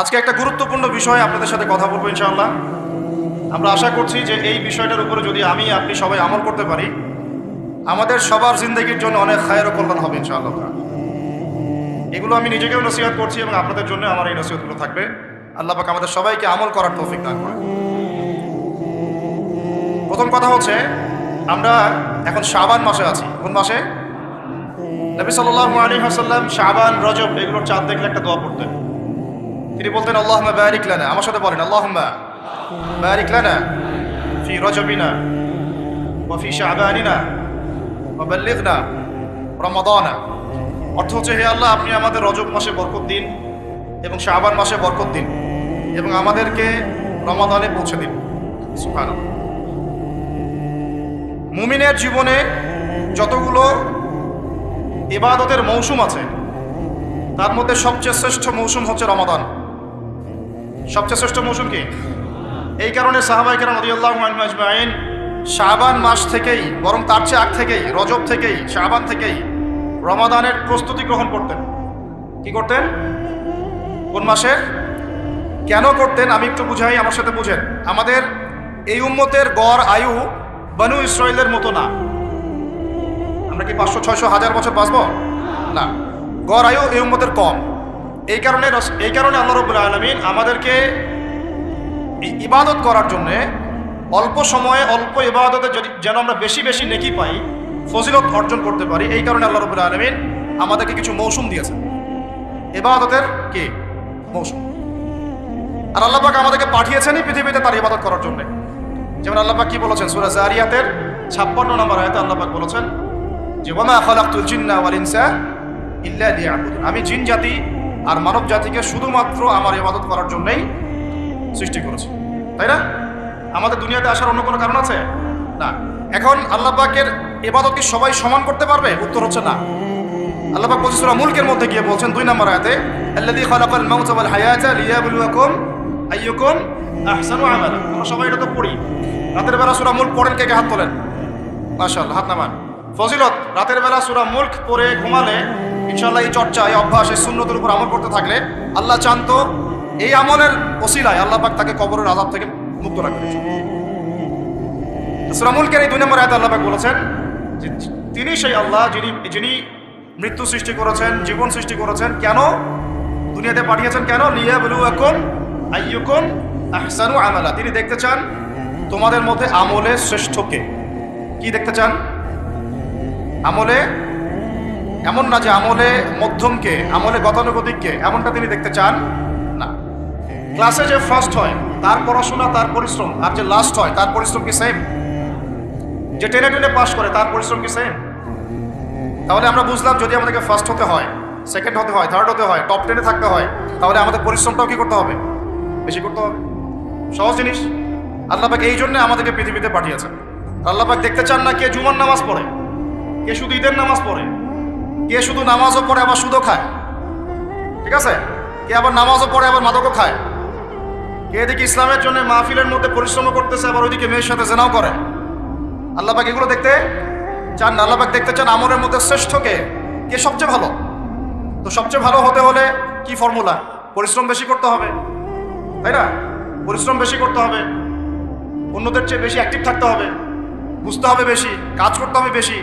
আজকে একটা গুরুত্বপূর্ণ বিষয় আপনাদের সাথে কথা বলব ইনশাআল্লাহ। আমরা আশা করছি যে এই বিষয়টার উপরে যদি আমি, আপনি সবাই আমল করতে পারি, আমাদের সবার জিন্দগির জন্য অনেক খায়ের কল্যাণ হবে ইনশাআল্লাহ। এগুলো আমি নিজেকেও নসিহত করছি এবং আপনাদের জন্য আমার এই নসিহতগুলো থাকবে। আল্লাহ পাক আমাদের সবাইকে আমল করার তৌফিক দান করে প্রথম কথা হচ্ছে, আমরা এখন শাবান মাসে আছি। কোন মাসে? নবী সাল্লাল্লাহু আলাইহি ওয়াসাল্লাম শাবান, রজব, এগুলোর চাঁদ দেখলে একটা দোয়া পড়তেন। তিনি বলতেন, আল্লাহুম্মা বারিক লানা। আমার সাথে বলেন, আল্লাহুম্মা বারিক লানা ফি রজবিনা ফি শাবানিনা ওয়া বাল্লিগনা রমাদানা। অর্থ হচ্ছে, হে আল্লাহ, আপনি আমাদের রজব মাসে বরকত দিন এবং শাবান মাসে বরকত দিন এবং আমাদেরকে রমাদানে পৌঁছে দিন। সুবহানাল্লাহ। মুমিনের জীবনে যতগুলো ইবাদতের মৌসুম আছে, তার মধ্যে সবচেয়ে শ্রেষ্ঠ মৌসুম হচ্ছে রমাদান। সবচেয়ে শ্রেষ্ঠ মৌসুম কি? এই কারণে সাহাবাই কেরাম রদিয়াল্লাহ আজমাইন শাবান মাস থেকেই, বরং তার চেয়ে আগ থেকেই, রজব থেকেই, শাবান থেকেই রমাদানের প্রস্তুতি গ্রহণ করতেন। কি করতেন? কোন মাসের কেন করতেন? আমি একটু বুঝাই, আমার সাথে বুঝেন। আমাদের এই উম্মতের গড় আয়ু বানু ইসরায়েলের মতো না। আমরা কি পাঁচশো, ছয়শো, হাজার বছর বাঁচব? না। গড় আয়ু এই উম্মতের কম। এই কারণে এই কারণে আল্লাহ রবুল্লা আলমিন আমাদেরকে ইবাদত করার জন্যে অল্প সময়ে অল্প ইবাদতে যদি, যেন আমরা বেশি বেশি নেকি পাই, ফজিলত অর্জন করতে পারি, এই কারণে আল্লাহ রবুল্লা আলমিন আমাদেরকে কিছু মৌসুম দিয়েছেন। ইবাদতের কে? মৌসুম। আর আল্লাহ পাক আমাদেরকে পাঠিয়েছেনই পৃথিবীতে তার ইবাদত করার জন্য। যেমন আল্লাহ পাক কি বলেছেন? সূরা জারিয়াতের 56 নম্বর আয়াতে আল্লাহ পাক বলেছেন যে ওয়ামা খালাকতুল জিন্না ওয়াল ইনসা ইল্লা আমি জিন জাতি আর মানব জাতিকে শুধুমাত্র আমার ইবাদত করার জন্যই সৃষ্টি করেছে। তাই না? আমাদের দুনিয়াতে আসার অন্য কোনো কারণ আছে? না। এখন আল্লাহ পাকের ইবাদত কি সবাই সমান করতে পারবে? উত্তর হচ্ছে না। আল্লাহ পাক বলছে মুলকের মধ্যে গিয়ে বলছেন দুই নম্বর আয়াতে, আল্লাযী খালাকাল মাউতা ওয়াল হায়াতা লিয়াবলুয়াকুম আইয়ুকুম আহসানু আমালা। আমরা সবাই এটা তো পড়ি। রাতের বেলা সূরা মুলক পড়েন কে কে? হাত তোলেন। মাশাআল্লাহ, হাত নামান। ফজিলত, রাতের বেলা সূরা মুলক পড়ে ঘুমালে ইনশাআল্লাহ এই চর্চা এই অভ্যাস এই সুন্নতের উপর আমল করতে থাকলে আল্লাহ চান তো এই আমলের ওসিলায় আল্লাহ পাক তাকে কবরের আযাব থেকে মুক্ত রাখবেন সূরা মুলকের এই দুই নম্বর আয়াতে আল্লাহ পাক বলেছেন যে তিনি সেই আল্লাহ যিনি যিনি মৃত্যু সৃষ্টি করেছেন, জীবন সৃষ্টি করেছেন, কেন দুনিয়াতে পাঠিয়েছেন কেন? লিয়া বলু এখন আইয়ুকুম আহসানু আমালা। তিনি দেখতে চান তোমাদের মধ্যে আমলে শ্রেষ্ঠকে কি দেখতে চান? আমলে এমন না যে আমলে মধ্যমকে, আমলে গতানুগতিককে, এমনটা তিনি দেখতে চান না। ক্লাসে যে ফার্স্ট হয়, তার পড়াশোনা, তার পরিশ্রম, আর যে লাস্ট হয়, তার পরিশ্রম কি সেম যে টেনে টেনে পাশ করে, তার পরিশ্রম কি সেম তাহলে আমরা বুঝলাম যদি আমাদেরকে ফার্স্ট হতে হয় সেকেন্ড হতে হয় থার্ড হতে হয় টপ টেনে থাকতে হয়, তাহলে আমাদের পরিশ্রমটাও কি করতে হবে? বেশি করতে হবে। সহজ জিনিস। আল্লাপাক এই জন্য আমাদেরকে পৃথিবীতে পাঠিয়েছেন। আল্লাপাক দেখতে চান না কে জুমার নামাজ পড়ে, কে শুধু ঈদের নামাজ পড়ে কে শুধু নামাজও পড়ে আবার সুদও খায়? ঠিক আছে? কে আবার নামাজও পড়ে আবার মাদকও খায়? কে এদিকে ইসলামের জন্য মাহফিলের মধ্যে পরিশ্রম করতেছে, আবার ওইদিকে মেয়ের সাথে জেনাও করে? আল্লাপাক এগুলো দেখতে চান? না আল্লাপাক দেখতে চান আমলের মধ্যে শ্রেষ্ঠ কে? কে সবচেয়ে ভালো? তো সবচেয়ে ভালো হতে হলে কি ফর্মুলা? পরিশ্রম বেশি করতে হবে। তাই না? পরিশ্রম বেশি করতে হবে। অন্যদের চেয়ে বেশি অ্যাক্টিভ থাকতে হবে। বুঝতে হবে বেশি, কাজ করতে হবে বেশি।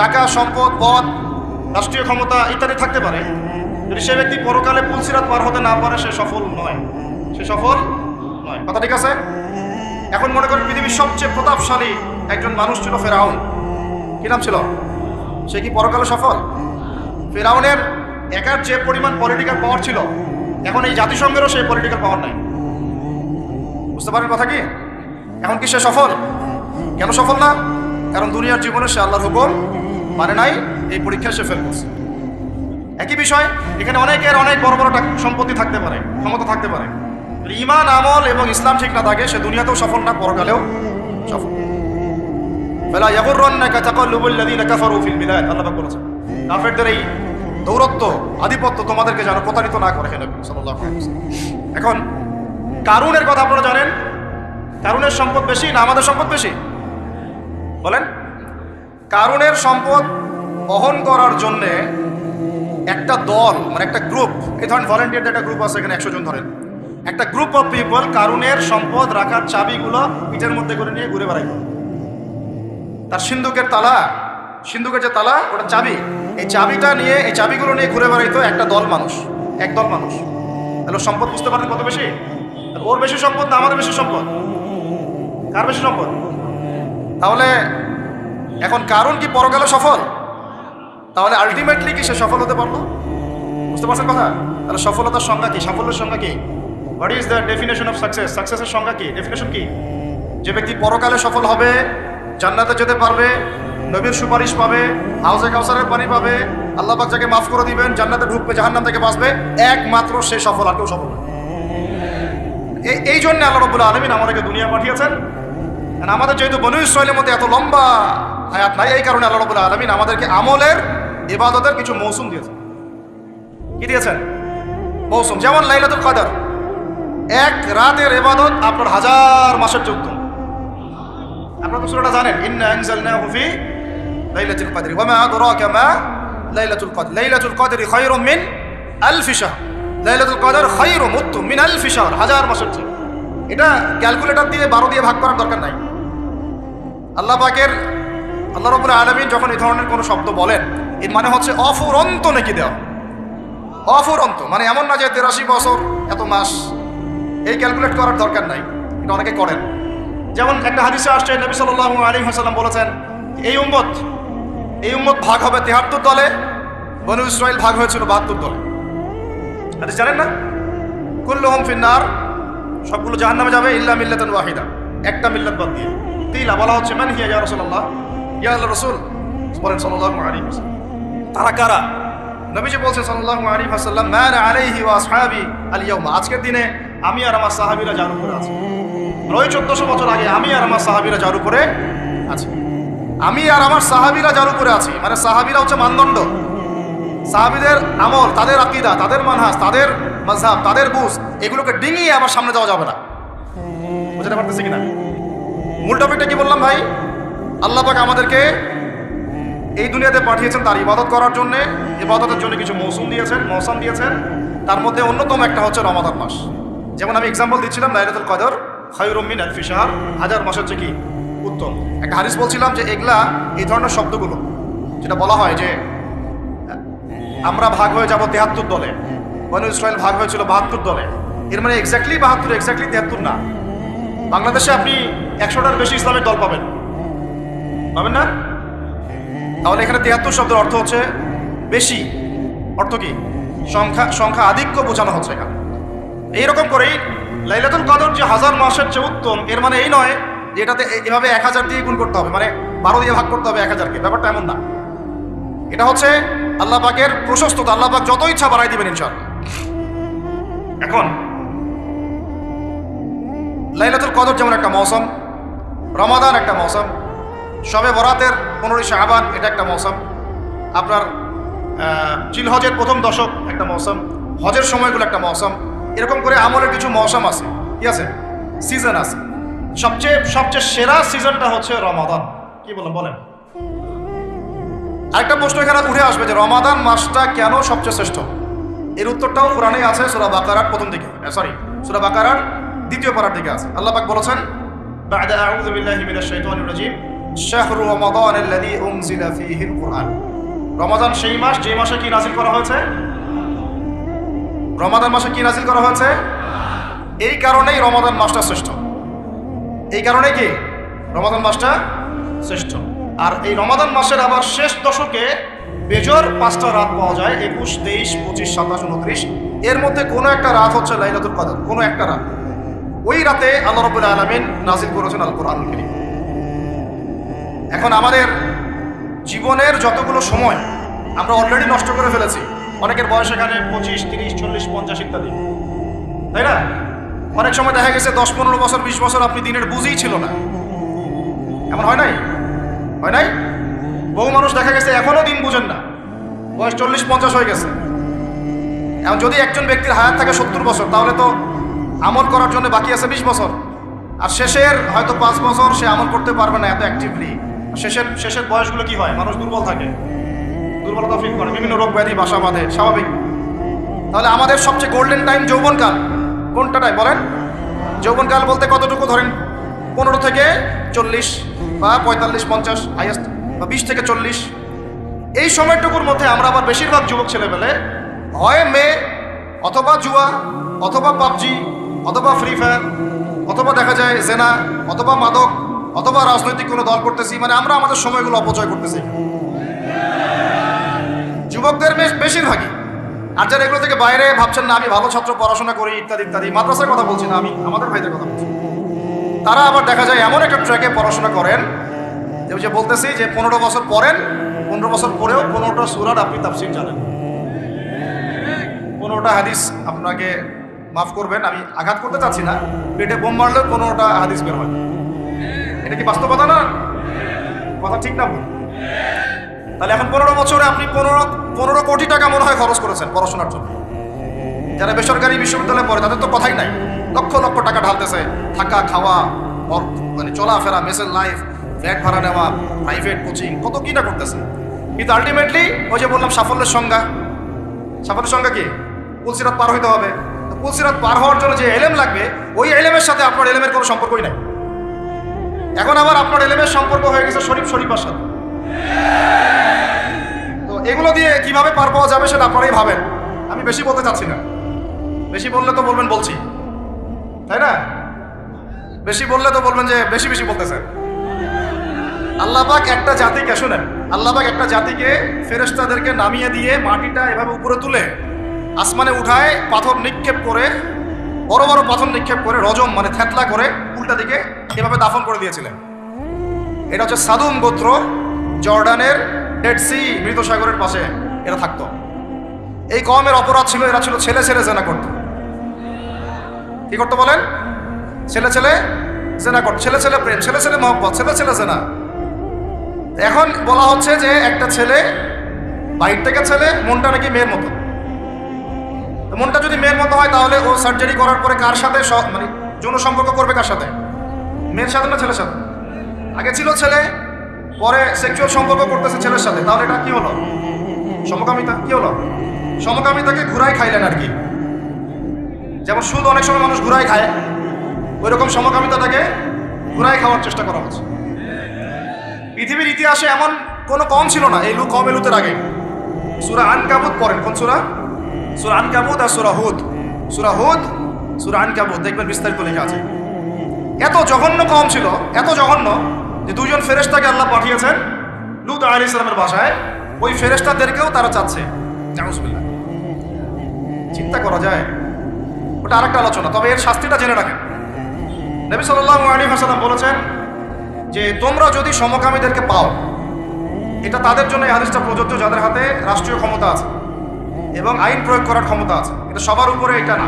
টাকা, সম্পদ পদ রাষ্ট্রীয় ক্ষমতা ইত্যাদি থাকতে পারে। যদি সে ব্যক্তি পরকালে পুলসিরাত পার হতে না পারে, সে সফল নয়। সে সফল নয়। কথা ঠিক আছে? এখন মনে করেন পৃথিবীর সবচেয়ে প্রতাপশালী একজন মানুষ ছিল ফেরাউন। কি নাম ছিল? সে কি পরকালে সফল? ফেরাউনের একার যে পরিমাণ পলিটিক্যাল পাওয়ার ছিল, এখন এই জাতিসংঘেরও সেই পলিটিক্যাল পাওয়ার নাই। বুঝতে পারেন কথা কি? এখন কি সে সফল? কেন সফল না? কারণ দুনিয়ার জীবনে সে আল্লাহর হুকুম মানে নাই, এই পরীক্ষায় সে ফেল করছে। একই বিষয়, এখানে অনেকের অনেক বড় বড় সম্পত্তি থাকতে পারে, ক্ষমতা থাকতে পারে। ইমান, আমল এবং ইসলাম ঠিক না থাকে, সে দুনিয়াতেও সফল না, পরকালেও সফল। ফেলা ইয়াগুররান্নাকা তাকাল্লুবুল্লাযীনা কাফারু ফিল বিলাদ, আল্লাহ পাক বলেছেন, কাফেরদের এই দৌরত্ব, আধিপত্য তোমাদেরকে যেন প্রতারিত না করে, হে নবী সাল্লাল্লাহু আলাইহি ওয়াসাল্লাম। এখন, কারুনের কথা আপনারা জানেন? কারুনের সম্পদ বেশি না আমাদের সম্পদ বেশি? বলেন। কারুনের সম্পদ বহন করার জন্যে একটা দল মানে একটা গ্রুপ এই ধরেন ভলেন্টিয়ার একটা গ্রুপ আছে এখানে একশো জন ধরেন। একটা গ্রুপ অফ পিপল কারুনের সম্পদ রাখার চাবিগুলো পিঠের মধ্যে করে নিয়ে ঘুরে বেড়াইত তার সিন্ধুকের তালা, সিন্ধুকের যে তালা, ওটা চাবি। এই চাবিটা নিয়ে, এই চাবিগুলো নিয়ে ঘুরে বেড়াইতো একটা দল মানুষ, এক দল মানুষ। তাহলে সম্পদ বুঝতে পারেন কত বেশি? ওর বেশি সম্পদ না আমাদের বেশি সম্পদ? কার বেশি সম্পদ? তাহলে এখন কারণ কি পরকালে সফল? তাহলে আলটিমেটলি কি সে সফল হতে পারল? বুঝতে পারছেন কথা? তাহলে সফলতার সংজ্ঞা কি? সাফল্যের সংজ্ঞা কি? What is the definition of success সাকসেসের সংজ্ঞা কি? ডেফিনেশন কি? যে ব্যক্তি পরকালে সফল হবে, জান্নাতে যেতে পারবে, নবীর সুপারিশ পাবে হাউসে কাউসারের পানি পাবে, আল্লাহ পাক যাকে মাফ করে দিবেন, জান্নাতে ঢুকবে, জাহান্নাম থেকে বাঁচবে, একমাত্র সে সফল আর কেউ সফল এই জন্য আল্লাহ রবুল্লা আলমিন আমাদেরকে দুনিয়া পাঠিয়েছেন। আর আমাদের যেহেতু বনু ইসরায়েলের মধ্যে এত লম্বা আয়াত নাই, এই কারণে আল্লাহ রবুল্লা আলমিন আমাদেরকে আমলের, ইবাদতের কিছু মৌসুম দিয়েছেন। কি দিয়েছেন? মৌসুম, যেমন লাইলাতুল কাদার। এক রাতের ইবাদত আপনার হাজার মাসের উত্তম। আপনারা তো সূরাটা জানেন, ইন্না আনজালনাহু ফি লাইলাতুল কদরি, ওয়া মা আদরাকা মা লাইলাতুল কদর। লাইলাতুল কদরি খায়রুম মিন আলফ শাহর। লাইলাতুল কদর খায়রুম উত্তম, মিন আলফ শাহর, হাজার মাসের চেয়ে। এটা ক্যালকুলেটর দিয়ে বারো দিয়ে ভাগ করার দরকার নাই। আল্লাহ পাকের, আল্লাহ রবুল আলমিন যখন এই ধরনের কোনো শব্দ বলেন, এর মানে হচ্ছে অফুরন্ত নাকি দেওয়া। অফুরন্ত মানে এমন না যে তেরাশি বছর, এত মাস, এই ক্যালকুলেট করার দরকার নাই, এটা অনেকে করেন। যেমন একটা হাদিসে আসছে, নবী সাল্লাল্লাহু আলাইহি ওয়াসাল্লাম বলেছেন, এই উম্মত এই উম্মত ভাগ হবে তেহাত্তর দলে, বনু ইসরাইল ভাগ হয়েছিল বাহাত্তর দলে। হাদিস জানেন না? কুল্লুহুম ফিন্নার, সবগুলো জাহান্নামে যাবে, ইল্লা মিল্লাতান ওয়াহিদা, একটা মিল্লাত বাদ দিয়ে। তিলা বলা হচ্ছে মান হিয়া ইয়া রাসূলুল্লাহ ইয়া আল্লাহ রাসূল বলেন সাল্লাল্লাহু আলাইহি ওয়াসাল্লাম তারা কারা নবীজি বলছেন সাল্লাল্লাহু আলাইহি ওয়াসাল্লাম মান আলাইহি ওয়া আসহাবি আল ইয়াউমা আজকের দিনে আমি আর আমার সাহাবীরা যার উপরে আছি। ওই চোদ্দশো বছর আগে আমি আর আমার সাহাবীরা যার উপরে আছি। আমি আর আমার সাহাবীরা যার উপরে আছি। মানে সাহাবীরা হচ্ছে মানদণ্ড। সাহাবিদের আমল, তাদের আকিদা, তাদের মানহাস তাদের মজহাব তাদের বুঝ, এগুলোকে ডিঙিয়ে আমার সামনে যাওয়া যাবে না। বুঝতে পারতেছি কিনা? মূল টপিকটা কি বললাম ভাই? আল্লাহ পাক আমাদেরকে এই দুনিয়াতে পাঠিয়েছেন তার ইবাদত করার জন্য। ইবাদতের জন্য কিছু মৌসুম দিয়েছেন মৌসুম দিয়েছেন। তার মধ্যে অন্যতম একটা হচ্ছে রমাদান মাস। যেমন আমি এক্সাম্পল দিচ্ছিলাম, লাইলাতুল কদর খয়রুমিন আলফি শাহর। হাজার মাস হচ্ছে কি? উত্তম। একটা হারিস বলছিলাম যে এগুলা এই ধরনের শব্দগুলো, যেটা বলা হয় যে, আমরা ভাগ হয়ে যাব তেহাত্তর দলে। বনু ইসরায়েল ভাগ হয়েছিল বাহাত্তর দলে। এর মানে এক্স্যাক্টলি বাহাত্তর এক্স্যাক্টলি তেহাত্তর না। বাংলাদেশে আপনি একশোটার বেশি ইসলামের দল পাবেন। পাবেন না? তাহলে এখানে তেহাত্তর শব্দের অর্থ হচ্ছে বেশি। অর্থ কি? সংখ্যা সংখ্যা আধিক্য বোঝানো হচ্ছে এখানে। এইরকম করেই লাইলাতুল কদর যে হাজার মাসের চেয়ে উত্তম, এর মানে এই নয় যে এটাতে এভাবে এক হাজার দিয়ে গুণ করতে হবে মানে বারো দিয়ে ভাগ করতে হবে এক হাজারকে। ব্যাপারটা এমন না। এটা হচ্ছে আল্লাহ পাকের প্রশস্ততা। আল্লাহ পাক যত ইচ্ছা বাড়াই দিবেন ইনশাআল্লাহ। এখন, লাইলাতুল কদর যেমন একটা মৌসুম রমাদান একটা মৌসুম। শবে বরাতের পনেরোই শাহবান এটা একটা মৌসুম। আপনার আহ, জিলহজের প্রথম দশক একটা মৌসুম হজের সময়গুলো একটা মৌসুম। এরকম করে আমলের কিছু মৌসুম আছে ঠিক আছে? সিজন আছে। সবচেয়ে সবচেয়ে সেরা সিজনটা হচ্ছে রমাদান। কি বলেন বলেন। আরেকটা প্রশ্ন এখানে উঠে আসবে যে রমাদান মাসটা কেন সবচেয়ে শ্রেষ্ঠ? এর উত্তরটাও কোরআনে আছে সুরা বাকারার প্রথম দিকে। সরি সুরা বাকারার দ্বিতীয় পারার দিকে আছে। আল্লাহ পাক বলেছেন بعد أعوذ بالله من الشيطان الرجيم شهر رمضان الذي أنزل فيه القرآن রমাদান সেই মাস যে মাসে কি নাজিল করা হয়েছে রমাদান মাসে কি নাজিল করা হয়েছে এই কারণেই রমাদান মাসটা শ্রেষ্ঠ এই কারণে কি রমাদান মাসটা শ্রেষ্ঠ আর এই রমাদান মাসের আবার শেষ দশকে বেজর পাঁচটা রাত পাওয়া যায় একুশ তেইশ পঁচিশ সাতাশ উনত্রিশ এর মধ্যে কোনো একটা রাত হচ্ছে লাইলাতুল কদর কোনো একটা রাত ওই রাতে আল্লাহ রবুল্লা আলমিন নাজিল করেছেন আল কোরআন এখন আমাদের জীবনের যতগুলো সময় আমরা অলরেডি নষ্ট করে ফেলেছি, অনেকের বয়স এখানে পঁচিশ, তিরিশ, চল্লিশ, পঞ্চাশ ইত্যাদি। তাই না? অনেক সময় দেখা গেছে দশ, পনেরো বছর, বিশ বছর আপনি দিনের বুঝেই ছিল না। এমন হয় নাই? হয় নাই? বহু মানুষ দেখা গেছে এখনও দিন বুঝেন না। বয়স চল্লিশ, পঞ্চাশ হয়ে গেছে। এখন যদি একজন ব্যক্তির হায়াত থাকে সত্তর বছর, তাহলে তো আমল করার জন্য বাকি আছে বিশ বছর। আর শেষের হয়তো পাঁচ বছর সে আমল করতে পারবে না এত অ্যাক্টিভলি শেষের শেষের বয়সগুলো কি হয়? মানুষ দুর্বল থাকে। দুর্বলতা ফিল করে। বিভিন্ন রোগ ব্যাধি, বাসা বাঁধে। স্বাভাবিক। তাহলে আমাদের সবচেয়ে গোল্ডেন টাইম যৌবনকাল কোনটাটাই বলেন? যৌবনকাল বলতে কতটুকু ধরেন? পনেরো থেকে চল্লিশ বা পঁয়তাল্লিশ, পঞ্চাশ হাইয়েস্ট বা বিশ থেকে চল্লিশ। এই সময়টুকুর মধ্যে আমরা আবার বেশিরভাগ যুবক ছেলেবেলে হয় মেয়ে অথবা জুয়া অথবা পাবজি অথবা ফ্রি ফায়ার অথবা দেখা যায় জেনা অথবা মাদক অথবা রাজনৈতিক কোনো দল করতেছি মানে আমরা আমাদের সময়গুলো অপচয় করতেছি। যুবকদের বেশ, বেশিরভাগই। আর যারা এগুলো থেকে বাইরে ভাবছেন, না, আমি ভালো ছাত্র, পড়াশোনা করি, ইত্যাদি ইত্যাদি, মাদ্রাসার কথা বলছি না আমি, আমাদের ভাইদের কথা বলছি। তারা আবার দেখা যায় এমন একটা ট্র্যাকে পড়াশোনা করেন, যে যে বলতেছি যে পনেরো বছর পড়েন, পনেরো বছর পরেও পনেরোটা সুরার আপনি তাফসির জানেন। পনেরোটা হাদিস আপনাকে মাফ করবেন, আমি আঘাত করতে চাচ্ছি না। পেটে বোম মারলেও কোনোটা হাদিস বের হয়। এটা কি বাস্তবতা না? কথা ঠিক না ভুল? তাহলে এখন পনেরো বছরে আপনি পনেরো পনেরো কোটি টাকা মনে হয় খরচ করেছেন পড়াশোনার জন্য। যারা বেসরকারি বিশ্ববিদ্যালয়ে পড়ে, তাদের তো কথাই নাই। লক্ষ লক্ষ টাকা ঢালতেছে। থাকা, খাওয়া মানে চলাফেরা মেসের লাইফ ফ্ল্যাট ভাড়া নেওয়া প্রাইভেট কোচিং কত কি না করতেছে। কিন্তু আলটিমেটলি ওই যে বললাম সাফল্যের সংজ্ঞা। সাফল্যের সংজ্ঞা কি? পুলসিরাত পার হইতে হবে। পুলসিরাত পার হওয়ার জন্য যে এলেম লাগবে, ওই এলেমের সাথে আপনার এলেমের কোনো সম্পর্কই নাই। এখন আবার আপনার এলেমের সম্পর্ক হয়ে গেছে শরীফ শরীফার সাথে। তো এগুলো দিয়ে কীভাবে পার পাওয়া যাবে সেটা আপনারাই ভাবেন। আমি বেশি বলতে চাচ্ছি না। বেশি বললে তো বলবেন বলছি। তাই না? বেশি বললে তো বলবেন যে বেশি বেশি বলতেছেন। আল্লাহবাক একটা জাতিকে, শুনেন আল্লাহবাক একটা জাতিকে ফেরেশতাদেরকে নামিয়ে দিয়ে মাটিটা এভাবে উপরে তুলে আসমানে উঠায়, পাথর নিক্ষেপ করে, বড় বড় পাথর নিক্ষেপ করে, রজম মানে থ্যাতলা করে, উল্টা দিকে এভাবে দাফন করে দিয়েছিলেন। এটা হচ্ছে সাদুম গোত্র, জর্ডানের ডেড সি মৃত সাগরের পাশে এরা থাকতো। এই কমের অপরাধ ছিল, এরা ছিল ছেলে ছেলে জেনা করত। কি করতো বলেন? ছেলে ছেলে জেনা করত, ছেলে ছেলে প্রেম, ছেলে ছেলে মহব্বত, ছেলে ছেলে জেনা। এখন বলা হচ্ছে যে একটা ছেলে বাইর থেকে ছেলে, মনটা নাকি মেয়ের মতো। মনটা যদি মেয়ের মতো হয়, তাহলে ও সার্জারি করার পরে কার সাথে মানে যৌন সম্পর্ক করবে কার সাথে? মেয়ের সাথে না ছেলের সাথে? আগে ছিল ছেলে, পরে সেক্সুয়াল সম্পর্ক করতেছে ছেলের সাথে। তাহলে এটা কি হলো? সমকামিতা? কি হলো? সমকামিতাকে ঘুরাই খাইলেন আর কি। যেমন সুদ অনেক সময় মানুষ ঘুরাই খায় ওই রকম সমকামিতাটাকে ঘুরাই খাওয়ার চেষ্টা করা হচ্ছে। পৃথিবীর ইতিহাসে এমন কোনো কম ছিল না। এই লু কম এলুতের আগে সুরা আনকাবুত পড়েন। কোন সুরা? সুরা আনকাবুত আর সুরা হুদ। সুরা হুদ, সুরা আনকাবুত দেখবেন বিস্তারিত লেখা আছে। এত জঘন্য কম ছিল, এত জঘন্য যে দুজন ফেরেশতাকে আল্লাহ পাঠিয়েছেন লুত আলী ইসলামের ভাষায় ওই ফেরেশতাদেরকেও তারা চাচ্ছে। চিন্তা করা যায়। ওটা আরেকটা আলোচনা, তবে এর শাস্তিটা জেনে রাখেন। নবী সাল্লাল্লাহু আলাইহি ওয়াসাল্লাম বলেছেন যে, তোমরা যদি সমকামীদেরকে পাও, এটা তাদের জন্য এই হাদিসটা প্রযোজ্য যাদের হাতে রাষ্ট্রীয় ক্ষমতা আছে। এবং আইন প্রয়োগ করার ক্ষমতা আছে। এটা সবার উপরে এটা না।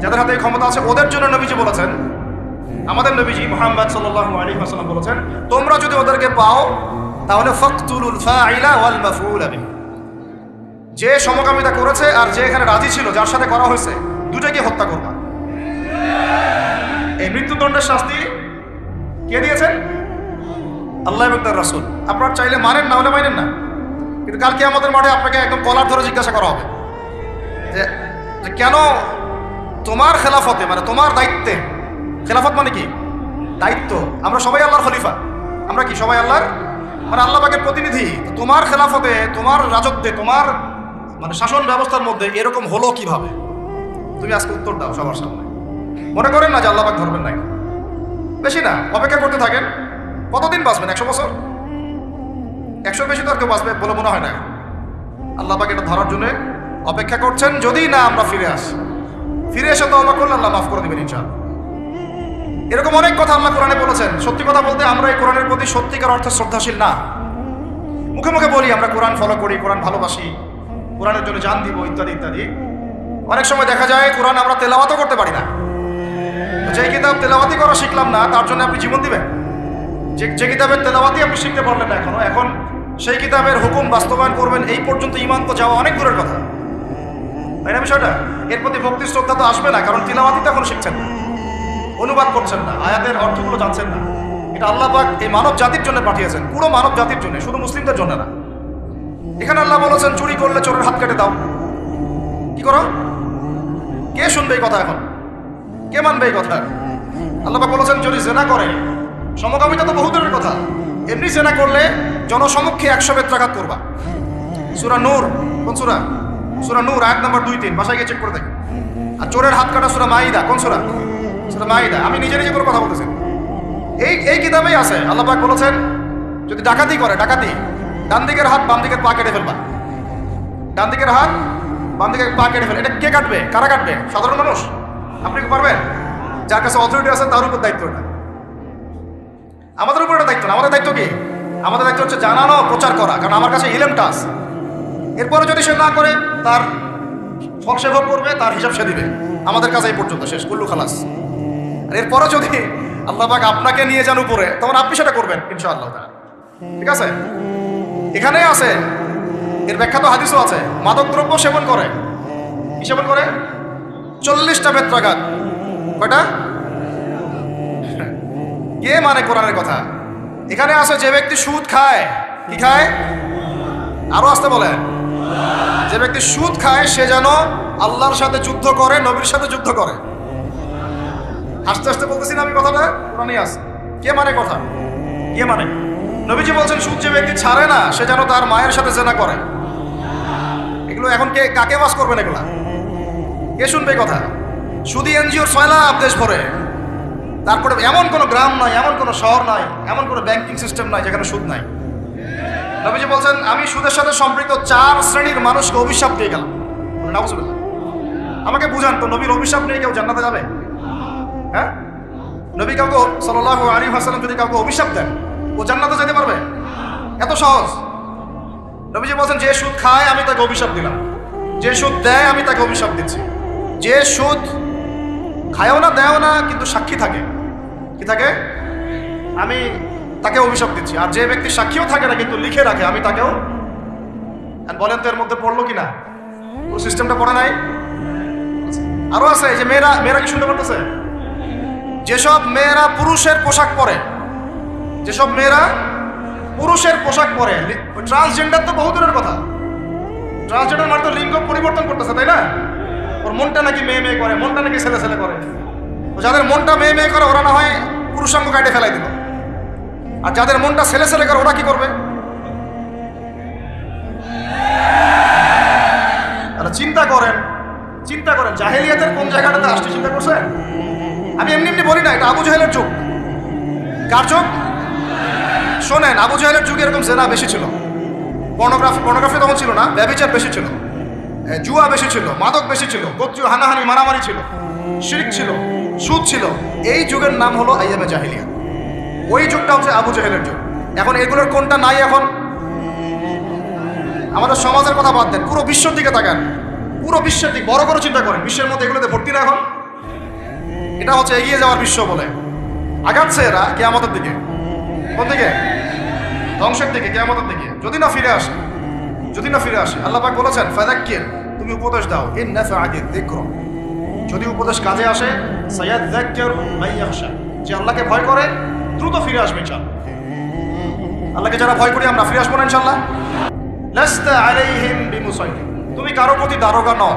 যাদের হাতে এই ক্ষমতা আছে, ওদের জন্য নবীজি বলেছেন, আমাদের নবীজি মোহাম্মদ সাল্লাল্লাহু আলাইহি ওয়াসাল্লাম বলেছেন, তোমরা যদি ওদেরকে পাও, তাহলে যে সমকামিতা করেছে আর যে এখানে রাজি ছিল, যার সাথে করা হয়েছে দুটাকে হত্যা করবা। এই মৃত্যুদণ্ডের শাস্তি কে দিয়েছেন? আল্লাহ এবং রাসূল। আপনারা চাইলে মানেন না হলে মানেন না। কিন্তু কালকে আমাদের মাঠে আপনাকে একদম কলার ধরে জিজ্ঞাসা করা হবে যে কেন তোমার খেলাফতে মানে তোমার দায়িত্বে, খেলাফত মানে কি? দায়িত্ব। আমরা সবাই আল্লাহর খলিফা। আমরা কি সবাই আল্লাহর? মানে আল্লাহ পাকের প্রতিনিধি। তোমার খেলাফতে, তোমার রাজত্বে, তোমার মানে শাসন ব্যবস্থার মধ্যে এরকম হলো কীভাবে? তুমি আজকে উত্তর দাও সবার সামনে। মনে করেন না যে আল্লাহ পাক ধরবেন নাকি বেশি না, অপেক্ষা করতে থাকেন। কতদিন বাঁচবেন? একশো বছর? একশো বেশি তো আর কেউ বাঁচবে বলে মনে হয় না। আল্লাহ পাক এটা ধরার জন্য অপেক্ষা করছেন, যদি না আমরা ফিরে আসি। ফিরে এসে তো আল্লাহ করলে আল্লাহ মাফ করে দেবেন ইনশাআল্লাহ। এরকম অনেক কথা আল্লাহ কোরআনে বলেছেন। সত্যি কথা বলতে আমরা এই কোরআনের প্রতি সত্যিকার অর্থে শ্রদ্ধাশীল না। মুখে মুখে বলি, আমরা কোরআন ফলো করি, কোরআন ভালোবাসি, কোরআনের জন্য জান দিব, ইত্যাদি ইত্যাদি। অনেক সময় দেখা যায়, কোরআন আমরা তেলাওয়াতও করতে পারি না। যে কিতাব তেলাওয়াতি করা শিখলাম না, তার জন্য আপনি জীবন দিবেন। যে যে কিতাবের তেলাওয়াতি আপনি শিখতে পারলেন না এখনও, এখন সেই কিতাবের হুকুম বাস্তবায়ন করবেন, এই পর্যন্ত ইমান তো যাওয়া অনেক দূরের কথা। তাই না বিষয়টা? এর প্রতি ভক্তি, শ্রদ্ধা তো আসবে না, কারণ তিলাওয়াতি তো এখন শিখছেন না। অনুবাদ করছেন না, আয়াতের অর্থগুলো জানছেন না। এটা আল্লাহ পাক এই মানব জাতির জন্য পাঠিয়েছেন, পুরো মানব জাতির জন্য, শুধু মুসলিমদের জন্য না। এখানে আল্লাহ বলেছেন, চুরি করলে চোরের হাত কেটে দাও। কি করো? কে শুনবে এই কথা এখন? কে মানবে এই কথা? আল্লাহ বলেছেন, যদি জেনা করে সমকামিতা তো বহু দূরের কথা। এমনি জেনা করলে জনসমক্ষে একশো বেত্রাঘাত করবা। সুরা নূর, কোন সুরা? সুরা নূর, আয়াত নাম্বার দুই, তিন। বাসায় গিয়ে চেক করে দেখ। আর চোরের হাত কাটা সুরা মাইদা কোন সুরা? সুরা মাইদা আমি নিজে নিজে করে কথা বলতেছি এই এই কিতাবেই আছে। আল্লাহ বলেছেন, যদি ডাকাতি করে, ডাকাতি, ডান দিকের হাত বাম দিকের পা কেটে ফেলবা। ডান দিকের হাত বাম দিকের পা কেটে ফেল এটা কে কাটবে? কারা কাটবে? সাধারণ মানুষ? আপনি কি পারবেন? যার কাছে অথরিটি আছে, তার উপর দায়িত্ব এটা আমাদের উপর এটা দায়িত্ব না। আমাদের দায়িত্ব কি? আমাদের দায়িত্ব হচ্ছে জানানো, প্রচার করা। কারণ আমার কাছে ইলেমটা আছে এরপরে যদি সে না করে, তার ফল সে ভোগ করবে, তার হিসাব সে দিবে। আমাদের কাছে এই পর্যন্ত। শেষ। কুল্লু খালাস। আর এরপরে যদি আল্লাহ পাক আপনাকে নিয়ে যান উপরে, তখন আপনি সেটা করবেন, ইনশাআল্লাহ। ঠিক আছে? এখানে আছে, এর ব্যাখ্যা তো হাদিসও আছে মাদক দ্রব্য সেবন করে। কি সেবন করে? চল্লিশটা বেত্রাঘাত। কয়টা? কে মানে কোরআনের কথা? এখানে আছে যে ব্যক্তি সুদ খায়, কি খায়? আরও আসতে বলে। যে ব্যক্তি সুদ খায়, সে যেন আল্লাহর সাথে যুদ্ধ করে, নবীর সাথে যুদ্ধ করে। আস্তে আস্তে বলতেছি না আমি কথাটা? কোরআনই আছে। কে মানে কথা? কে মানে? নবীজি বলছেন, সুদ যে ব্যক্তি ছাড়ে না, সে যেন তার মায়ের সাথে জেনা করে। এগুলো এখন কে, কাকে বাস করবেন এগুলা? কে শুনবে কথা? সুদি এনজিওর ছয়লাভ দেশ ভরে। তারপরে এমন কোনো গ্রাম নয়, এমন কোনো শহর নয়, এমন কোনো ব্যাংকিং সিস্টেম নয় যেখানে সুদ নাই। নবীজি বলছেন, আমি সুদের সাথে সম্পৃক্ত চার শ্রেণির মানুষকে অভিশাপ দিয়ে গেলাম। আমাকে বুঝান, তো নবীর অভিশাপ নিয়ে কেউ জান্নাতে যাবে? হ্যাঁ? নবী কাউকে সাল্লাহ আলী হাসালাম যদি কাউকে অভিশাপ দেন, ও জান্নাতে যেতে পারবে? এত সহজ। নবীজি বলছেন, যে সুদ খায়, আমি তাকে অভিশাপ দিলাম। যে সুদ দেয়, আমি তাকে অভিশাপ দিচ্ছি। যে সুদ খায়ও না, দেয়ও না, কিন্তু সাক্ষী থাকে। কি থাকে? আমি তাকে অভিশাপ দিচ্ছি। আর যে ব্যক্তি সাক্ষীও থাকে না, কিন্তু লিখে রাখে, আমি তাকেও। বলেন তো এর মধ্যে পড়ল কিনা? ও সিস্টেমটা পড়ে নাই? আরও আছে যে মেয়েরা মেয়েরা কি শুনতে পারতেছে? যেসব মেয়েরা পুরুষের পোশাক পরে, যেসব মেয়েরা পুরুষের পোশাক পরে ট্রান্সজেন্ডার তো বহু দূরের কথা। ট্রান্সজেন্ডার মানে তো লিঙ্গ পরিবর্তন করতেছে, তাই না? ওর মনটা নাকি মেয়ে মেয়ে করে, মনটা নাকি ছেলে ছেলে করে। যাদের মনটা মেয়ে মেয়ে করে, ওরা না হয় পুরুষাঙ্গ কাটে ফেলাই দিল আর যাদের মনটা ছেলে ছেলে করে, ওরা কি করবে? চিন্তা করেন চিন্তা করেন, জাহেলিয়াতের কোন জায়গাটাতে আসছে চিন্তা করছেন? আমি এমনি এমনি বলি না, এটা আবু জাহেলের যুগ। কার যুগ? শোনেন, আবু জাহেলের যুগে এরকম জেনা বেশি ছিল। পর্নোগ্রাফি পর্নোগ্রাফি তখন ছিল না ব্যবিচার বেশি ছিল। জুয়া বেশি ছিল, মাদক বেশি ছিল, গোত্রীয় হানাহানি, মারামারি ছিল, শিরিক ছিল, সুদ ছিল। এই যুগের নাম হলো আইয়ামে জাহিলিয়া। ওই যুগটা হচ্ছে আবু জাহেলের যুগ। এখন এগুলোর কোনটা নাই এখন? আমাদের সমাজের কথা বাদ দেন, পুরো বিশ্বের দিকে তাকান। পুরো বিশ্বের দিক, বড় করে চিন্তা করেন, বিশ্বের মধ্যে এগুলোতে ভর্তি না এখন? এটা হচ্ছে এগিয়ে যাওয়ার বিশ্ব বলে। আগাচ্ছে এরা কেয়ামতের দিকে। কোন দিকে? ধ্বংসের দিকে, কেয়ামতের দিকে। যদি না ফিরে আসে যদি না ফিরে আসে, আল্লাহ পাক বলেছেন ফাদাক্কির তুমি উপদেশ দাও ইন নাফাআতি যিকর। যদি উপদেশ কাজে আসে যে আল্লাহকে ভয় করে, দ্রুত ফিরে আসবে ইনশাআল্লাহ। আল্লাহকে যারা ভয় করি, আমরা ফিরে আসব না বিমুসাইতির তুমি কারও প্রতি দারোগা নও।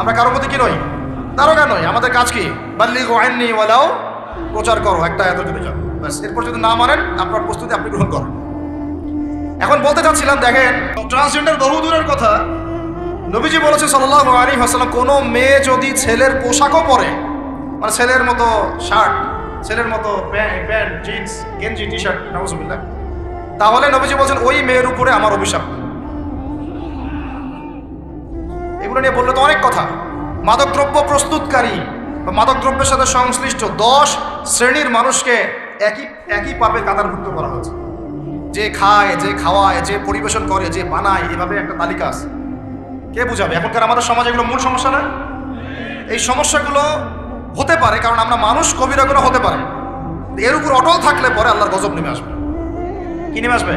আমরা কারও প্রতি কি নই? দারোগা নই। আমাদের কাজ কি? বাল্লিগু আইননি ওয়ালাও প্রচার করো। একটা এত যদি যাও। ব্যাস, এরপর যদি না মানেন, আপনার প্রস্তুতি আপনি গ্রহণ করেন। এখন বলতে চাচ্ছিলাম, দেখেন ট্রান্সজেন্ডার বহু দূরের কথা। নবীজি বলেছে সাল্লাহ আলী হাসালাম কোনো মেয়ে যদি ছেলের পোশাকও পরে মানে ছেলের মতো শার্ট, ছেলের মতো প্যান্ট জিন্স, গেঞ্জি টি শার্ট নামজুবিল্লাহ তাহলে নবীজি বলছেন, ওই মেয়ের উপরে আমার অভিশাপ। এগুলো নিয়ে বললে তো অনেক কথা। মাদকদ্রব্য প্রস্তুতকারী বা মাদকদ্রব্যের সাথে সংশ্লিষ্ট দশ শ্রেণির মানুষকে একই একই পাপের কাতারভুক্ত করা হয়েছে। যে খায়, যে খাওয়ায়, যে পরিবেশন করে, যে বানায়, এভাবে একটা তালিকা আছে। কে বুঝাবে? এখনকার আমাদের সমাজে এগুলো মূল সমস্যা না? এই সমস্যাগুলো হতে পারে, কারণ আমরা মানুষ, কবিরা গুণা হতে পারে। এর উপর অটল থাকলে পরে আল্লাহর গজব নেমে আসবে। কি নেমে আসবে?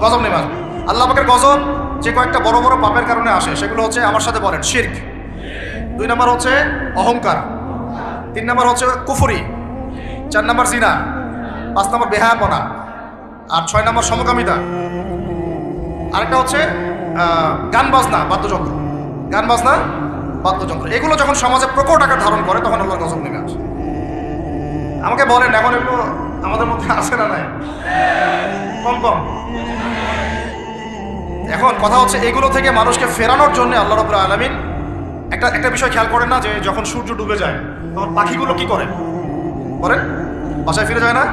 গজব নেমে আসবে। আল্লাহ পাকের গজব যে কয়েকটা বড় বড় পাপের কারণে আসে, সেগুলো হচ্ছে আমার সাথে বলেন, শির্ক। দুই নম্বর হচ্ছে অহংকার। তিন নম্বর হচ্ছে কুফুরি। চার নম্বর জিনা। পাঁচ নম্বর বেহায়াপনা। আর ছয় নম্বর সমকামিতা। আরেকটা হচ্ছে গান বাজনা, বাদ্যযন্ত্র। গান বাজনা, বাদ্যযন্ত্র। এগুলো যখন সমাজে প্রকট আকার ধারণ করে, তখন আল্লাহর গজব নেমে আসে। আমাকে বলেন, এখন এগুলো আমাদের মধ্যে আছে না নাই? কম কম। এখন কথা হচ্ছে, এগুলো থেকে মানুষকে ফেরানোর জন্য আল্লাহ রবুল্লা আলমিন একটা একটা বিষয় খেয়াল করেন না যে যখন সূর্য ডুবে যায়, তখন পাখিগুলো কি করে? করেন? বাসায় ফিরে যায় না?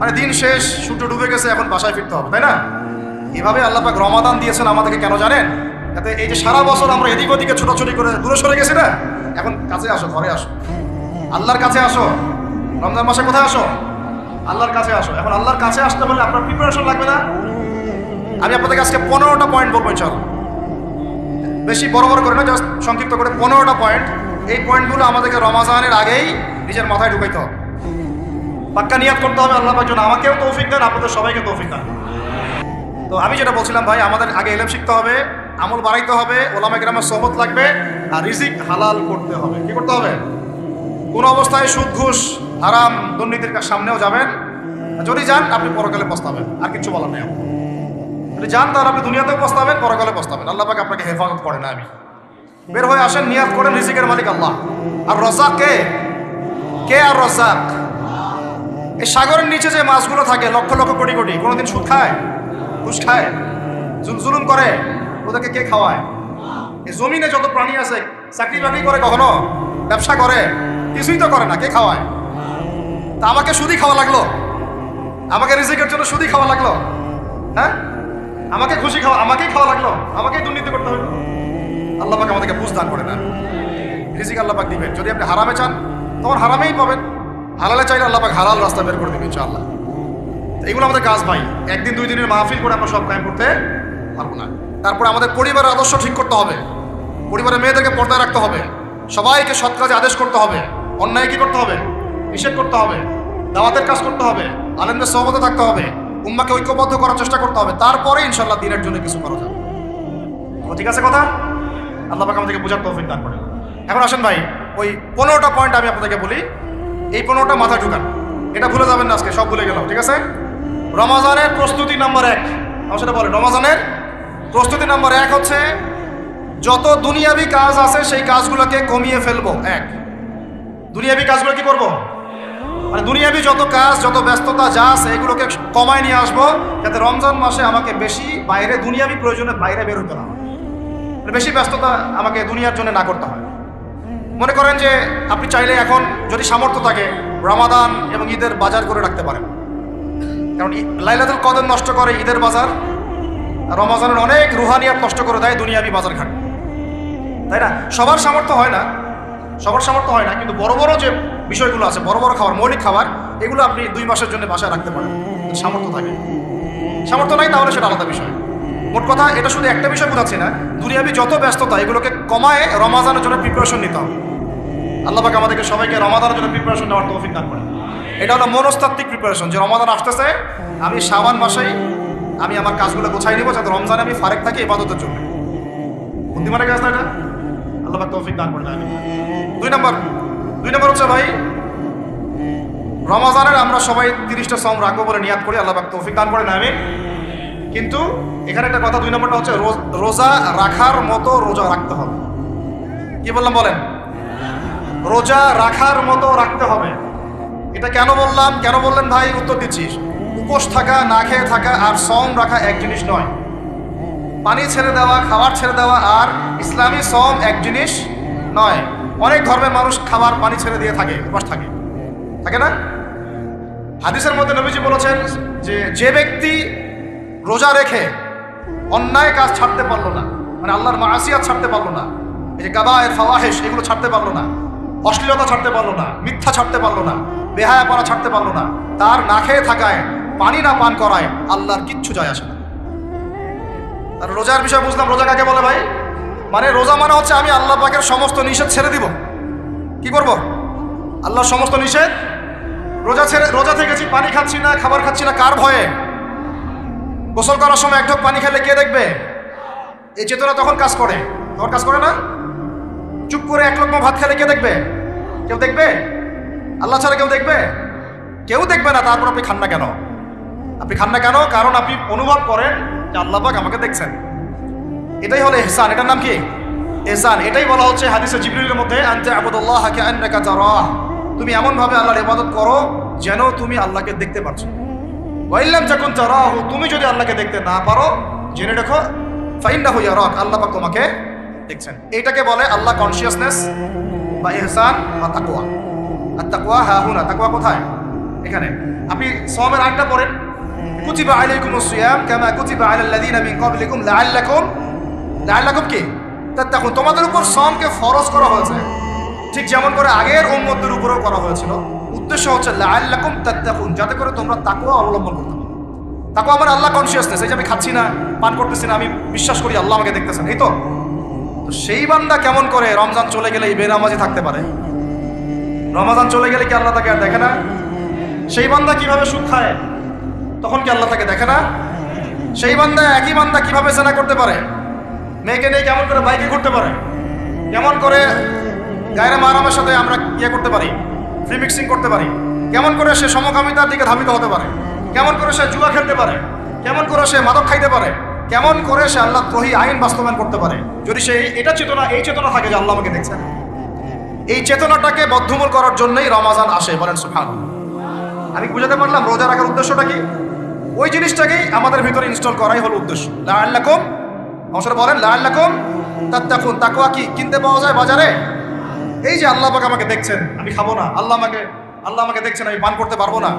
মানে দিন শেষ, সূর্য ডুবে গেছে, এখন বাসায় ফিরতে হবে, তাই না? এভাবে আল্লাহ পাক রমাদান দিয়েছেন আমাদেরকে, কেন জানেন? যাতে এই যে সারা বছর আমরা এদিক ওদিকে ছোটাছুটি করে দূরে সরে গেছি না, এখন কাছে আসো, ঘরে আসো। আল্লাহর কাছে আসো। রমজান মাসে কোথায় আসো? আল্লাহর কাছে আসো। এখন আল্লাহর কাছে আসতে হলে আপনার প্রিপারেশন লাগবে না। আমি আপনাদেরকে আজকে পনেরোটা পয়েন্ট বলব ইনশাল্লাহ বেশি বড় বড় করে না জাস্ট সংক্ষিপ্ত করে পনেরোটা পয়েন্ট এই পয়েন্টগুলো আমাদেরকে রমাজানের আগেই নিজের মাথায় ঢুকাইতে হবে। পাক্কা নিয়াত করতে হবে আল্লাহ পাক আমাকেও তৌফিক দেন, আপনাদের সবাইকে তৌফিক দেন। তো আমি যেটা বলছিলাম ভাই, আমাদের আগে এলেম শিখতে হবে, আমল বাড়াইতে হবে, ওলামা গ্রামের সহমত লাগবে, আর রিজিক হালাল করতে হবে। কি করতে হবে? কোন অবস্থায় সুদ, ঘুষ, হারাম দুর্নীতির সামনেও যাবেন। যদি যান, আপনি পরকালে পস্তাবেন। আর কিছু বলার নেই। যদি যান, তাহলে আপনি দুনিয়াতেও পস্তাবেন, পরকালে পস্তাবেন। আল্লাহ পাক আপনাকে হেফাজত করে না আমি। বের হয়ে আসেন, নিয়াত করেন, রিজিকের মালিক আল্লাহ। আর রসাক কে? কে আর রসাক এই সাগরের নিচে যে মাছগুলো থাকে, লক্ষ লক্ষ কোটি কোটি, কোনোদিন সুদ খায়? ঘুষ খায়? জুল- জুলুম করে? ওদেরকে কে খাওয়ায়? এই জমিনে যত প্রাণী আছে, চাকরি বাকরি করে কখনো? ব্যবসা করে? কিছুই তো করে না, কে খাওয়ায়? তা আমাকে সুদি খাওয়া লাগল? আমাকে রিজিকের জন্য সুদি খাওয়া লাগল? হ্যাঁ? আমাকে খুশি খাওয়া, আমাকেই খাওয়া লাগল? আমাকেই দুর্নীতি করতে হলো? আল্লাহ পাক আমাদেরকে বুঝ দান করে না রিজিক আল্লাহ পাক দিবেন। যদি আপনি হারামে চান তখন হারামেই পাবেন। হালালে চাইলে আল্লাহ পাক হালাল রাস্তা বের করে দেবেন ইনশাআল্লাহ। তো এগুলো আমাদের কাজ ভাই। একদিন, দুই দিনের মাহফিল করে আমরা সব কায়েম করতে পারব না। তারপরে আমাদের পরিবারের আদর্শ ঠিক করতে হবে। পরিবারের মেয়েদেরকে পর্দায় রাখতে হবে। সবাইকে সৎ কাজে আদেশ করতে হবে। অন্যায় কি করতে হবে? নিষেধ করতে হবে। দাওয়াতের কাজ করতে হবে। আলেমদের সহমতে থাকতে হবে। উম্মাকে ঐক্যবদ্ধ করার চেষ্টা করতে হবে। তারপরে ইনশাল্লাহ দিনের জন্য কিছু করা যাবে। ঠিক আছে কথা? আল্লাহ পাক আমাদেরকে বোঝার তৌফিক দান করে এখন আসেন ভাই, ওই পনেরোটা পয়েন্ট আমি আপনাদেরকে বলি। এই পনেরোটা মাথা ঢুকান। এটা ভুলে যাবেন না আজকে, সব ভুলে গেলাম, ঠিক আছে? রমাজানের প্রস্তুতি নাম্বার এক। আমার সেটা বলেন, রমাজানের প্রস্তুতি নাম্বার এক হচ্ছে, যত দুনিয়াবি কাজ আছে, সেই কাজগুলোকে কমিয়ে ফেলব। এক। দুনিয়াবি কাজগুলো কি করব? মানে দুনিয়াবি যত কাজ, যত ব্যস্ততা যা আছে, এগুলোকে কমায় নিয়ে আসব, যাতে রমজান মাসে আমাকে বেশি বাইরে, দুনিয়াবি প্রয়োজনে বাইরে বের হতে না। মানে বেশি ব্যস্ততা আমাকে দুনিয়ার জন্য না করতে হয়। মনে করেন যে আপনি চাইলে এখন যদি সামর্থ্য থাকে রমাদান এবং ঈদের বাজার করে রাখতে পারেন। কারণ লাইলাতুল কদর নষ্ট করে ঈদের বাজার, রমাজানের অনেক রুহানিয়াত নষ্ট করে দেয় দুনিয়াবি বাজার ঘাট তাই না? সবার সামর্থ্য হয় না, সবার সামর্থ্য হয় না, কিন্তু বড় বড় যে বিষয়গুলো আছে, বড় বড় খাবার, মৌলিক খাবার, এগুলো আপনি দুই মাসের জন্য বাসায় রাখতে পারেন। সামর্থ্য থাকে। সামর্থ্য নাই তাহলে সেটা আলাদা বিষয়। মোট কথা, এটা শুধু একটা বিষয় বোঝাচ্ছি না, দুনিয়াবি যত ব্যস্ততা, এগুলোকে কমায় রমাজানের জন্য প্রিপারেশন নিতে হবে। আল্লাহ পাক আমাদেরকে সবাইকে রমাদানের জন্য প্রিপারেশন নেওয়ার তৌফিক দান করে এটা হলো মনস্তাত্ত্বিক প্রিপারেশন যে রমাদান আসতেছে, আমি শাবান মাসেই আমি আমার কাজগুলো গোছাই নিব যাতে রমজানে আমি ফারেক থাকি ইবাদতের জন্য। বুদ্ধিমানের কাজ না এটা? আল্লাহ তৌফিক দান করে আমি দুই নম্বর দুই নম্বর হচ্ছে ভাই, রমাজানের আমরা সবাই তিরিশটা সম রাখব বলে নিয়াদ করি, আল্লাহ তৌফিক দান করেন আমি কিন্তু এখানে একটা কথা, দুই নম্বরটা হচ্ছে রোজা রাখার মতো রোজা রাখতে হবে। কি বললাম বলেন? রোজা রাখার মতো রাখতে হবে। এটা কেন বললাম? কেন বললেন ভাই? উত্তর দিচ্ছিস উপোস থাকা, না খেয়ে থাকা আর সম রাখা এক জিনিস নয়। পানি ছেড়ে দেওয়া, খাবার ছেড়ে দেওয়া আর ইসলামী সম এক জিনিস নয়। অনেক ধর্মের মানুষ খাবার, পানি ছেড়ে দিয়ে থাকে, উপাস থাকে। থাকে না? হাদিসের মধ্যে নবীজি বলেছেন যে যে ব্যক্তি রোজা রেখে অন্যায় কাজ ছাড়তে পারল না মানে আল্লাহর মাসিয়াত ছাড়তে পারল না, এই যে কাবায়ের ফাওয়াহেশ, এগুলো ছাড়তে পারল না অশ্লীলতা ছাড়তে পারল না, মিথ্যা ছাড়তে পারল না বেহায়াপনা ছাড়তে পারল না, তার না খেয়ে থাকায়, পানি না পান করায় আল্লাহর কিচ্ছু যায় আসে না। আর রোজার বিষয় বুঝলাম, রোজা কাকে বলে ভাই? মানে রোজা মানে হচ্ছে আমি আল্লাহ পাকের সমস্ত নিষেধ ছেড়ে দিব। কি করব? আল্লাহর সমস্ত নিষেধ? রোজা ছেড়ে, রোজা থেকেছি পানি খাচ্ছি না, খাবার খাচ্ছি না, কার ভয়ে? গোসল করার সময় এক পানি খেলে কে দেখবে? এই চেতনা তখন কাজ করে। তখন কাজ করে না? চুপ করে এক লগ্ন ভাত খেলে কে দেখবে? কেউ দেখবে? আল্লাহ ছাড়া কেউ দেখবে? কেউ দেখবে না, তারপর আপনি খান না কেন? আপনি খান না কেন? কারণ আপনি অনুভব করেন যে আল্লাহ পাক আমাকে দেখছেন। এটাই হলো এহসান। এটার নাম কি? এহসান। এটাই বলা হচ্ছে হাদিসে জিবরিলের মধ্যে, আনতে আবুদুল্লাহ কান্নাকা তারাহ। তুমি এমন ভাবে আল্লাহর ইবাদত করো যেন তুমি আল্লাহকে দেখতে পারছ। ওয়াইল্লাম যখন তারাহু, তুমি যদি আল্লাহকে দেখতে না পারো, জেনে রেখো ফাইন্না হইয়া রক আল্লাহ পাক তোমাকে দেখছেন। এইটাকে বলে আল্লাহ কনসিয়াসনেস বা এহসান বা তাকওয়া। আর তাকুয়া হা হুনা তাকুয়া কোথায়? এখানে। আপনি সওমের আটটা পড়েন। কুতিবা আলাইকুমুস সিয়াম কামা কুতিবা আলাল লাযিনা মিন ক্বাবলিকুম লাআল্লাকুম লাআল্লাকুম কি? তাত্তাকুন। তোমাদের উপর সমকে ফরজ করা হয়েছে। ঠিক যেমন করে আগের উম্মতদের উপরেও করা হয়েছিল। উদ্দেশ্য হচ্ছে লাআল্লাকুম তাত্তাকুন, যাতে করে তোমরা তাকওয়া অবলম্বন করতে পারো। তাকওয়া মানে আল্লাহ কনসিয়াসনেস এই যে আমি খাচ্ছি না, পান করতেছি না, আমি বিশ্বাস করি আল্লাহ আমাকে দেখতেছেন। এই তো সেই বান্দা কেমন করে রমজান চলে গেলে এই বেনামাজি থাকতে পারে? রমাজান চলে গেলে কি আল্লাহ তাকে আর দেখে না? সেই বান্দা কীভাবে সুখ খায়, তখন কি আল্লাহ তাকে দেখে না? সেই বান্দা একই বান্দা কীভাবে সেনা করতে পারে? মেয়েকে নিয়ে কেমন করে বাইকে ঘুরতে পারে? কেমন করে গায়ের মারামের সাথে আমরা ইয়ে করতে পারি ফ্রি মিক্সিং করতে পারি? কেমন করে সে সমকামিতার দিকে ধাবিত হতে পারে? কেমন করে সে জুয়া খেলতে পারে? কেমন করে সে মাদক খাইতে পারে? কেমন করে সে আল্লাহ দ্রোহী আইন বাস্তবায়ন করতে পারে? যদি সে এটা চেতনা, এই চেতনা থাকে যে আল্লাহ আমাকে দেখছেন এই চেতনাটাকে বদ্ধমূল করার জন্যই রমাজান আসে, বলেন সুফান আমি বুঝাতে পারলাম? রোজা রাখার উদ্দেশ্যটা কি? ওই জিনিসটাকেই আমাদের ভিতরে ইনস্টল করাই হলো উদ্দেশ্য। লাল্লাকুম অবসর বলেন লাল্লাকুম তাত্তাকুন তাকুয়া কি? কিনতে পাওয়া যায় বাজারে? এই যে আল্লাহ পাক আমাকে দেখছেন, আমি খাব না। আল্লাহ আমাকে আল্লাহ আমাকে দেখছেন, আমি পান করতে পারব না।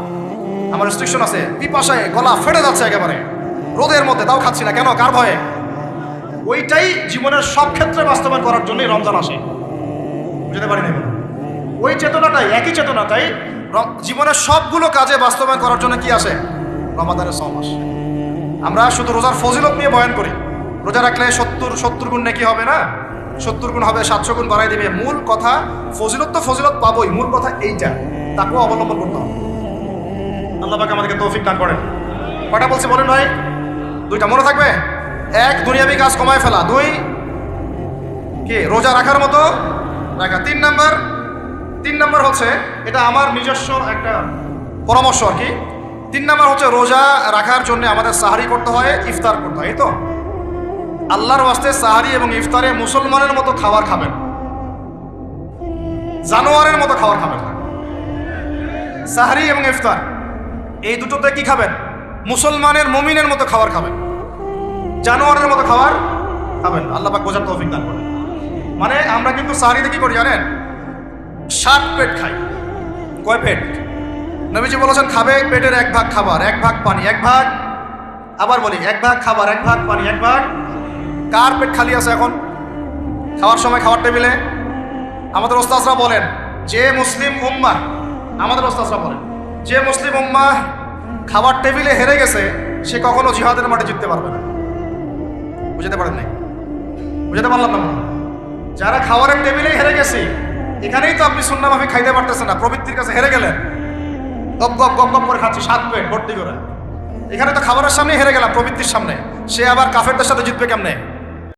আমার রেস্ট্রিকশন আছে। পিপাসায় গলা ফেটে যাচ্ছে একেবারে। রোদের মধ্যে, তাও খাচ্ছি না, কেন? কার ভয়ে? ওইটাই জীবনের সব ক্ষেত্রে বাস্তবায়ন করার জন্যই রমজান আসে। বুঝতে পারি না ওই চেতনাটাই, একই চেতনাটাই জীবনের সবগুলো কাজে বাস্তবায়ন করার জন্য কি আসে? রমাদানের সব মাস আমরা শুধু রোজার ফজিলত নিয়ে বয়ান করি। রোজা রাখলে সত্তর সত্তর গুণ নাকি হবে না? সত্তর গুণ হবে, সাতশো গুণ বাড়াই দিবে। মূল কথা, ফজিলত তো ফজিলত পাবোই। মূল কথা এইটা। তাকেও অবলম্বন করতে হবে। আল্লাহ পাক আমাদেরকে তৌফিক দান করেন। কটা বলছে বলেন ভাই? দুইটা মনে থাকবে? এক, দুনিয়াবি কাজ কমায় ফেলা। দুই, কি, রোজা রাখার মতো? রাখা। তিন নাম্বার তিন নাম্বার হচ্ছে, এটা আমার নিজস্ব একটা পরামর্শ আর কি। তিন নাম্বার হচ্ছে, রোজা রাখার জন্য আমাদের সাহারি করতে হয়, ইফতার করতে হয় তো? আল্লাহর ওয়াস্তে সাহারি এবং ইফতারে মুসলমানের মতো খাবার খাবেন। জানোয়ারের মতো খাবার খাবেন। সাহারি এবং ইফতার, এই দুটোতে কি খাবেন? মুসলমানের মমিনের মতো খাবার খাবেন। জানোয়ারের মতো খাবার খাবেন আল্লাহ পাক বোঝার তৌফিক দান করেন। মানে আমরা কিন্তু সাহারিতে কি করি, জানেন? সাত পেট খাই। কয় পেট? নবীজি বলেছেন, খাবে পেটের এক ভাগ খাবার, এক ভাগ পানি, এক ভাগ আবার বলি, এক ভাগ খাবার, এক ভাগ পানি, এক ভাগ কার পেট খালি আছে এখন? খাওয়ার সময় খাওয়ার টেবিলে? আমাদের ওস্তাজরা বলেন, যে মুসলিম উম্মা আমাদের ওস্তাজরা বলেন, যে মুসলিম উম্মা খাবার টেবিলে হেরে গেছে, সে কখনো জিহাদের মাঠে জিততে পারবে না। বুঝতে পারেন নাই? বুঝতে পারলাম না যারা খাবারের টেবিলেই হেরে গেছি, এখানেই তো আপনি সুন্না মাফি খাইতে পারতেছেন না, প্রবৃত্তির কাছে হেরে গেলেন। গপ গপ গপ গপ করে খাচ্ছি, সাত পেট ভর্তি করে। এখানে তো খাবারের সামনে হেরে গেলাম, প্রবৃত্তির সামনে। সে আবার কাফেরদের সাথে জিতবে কেমনে?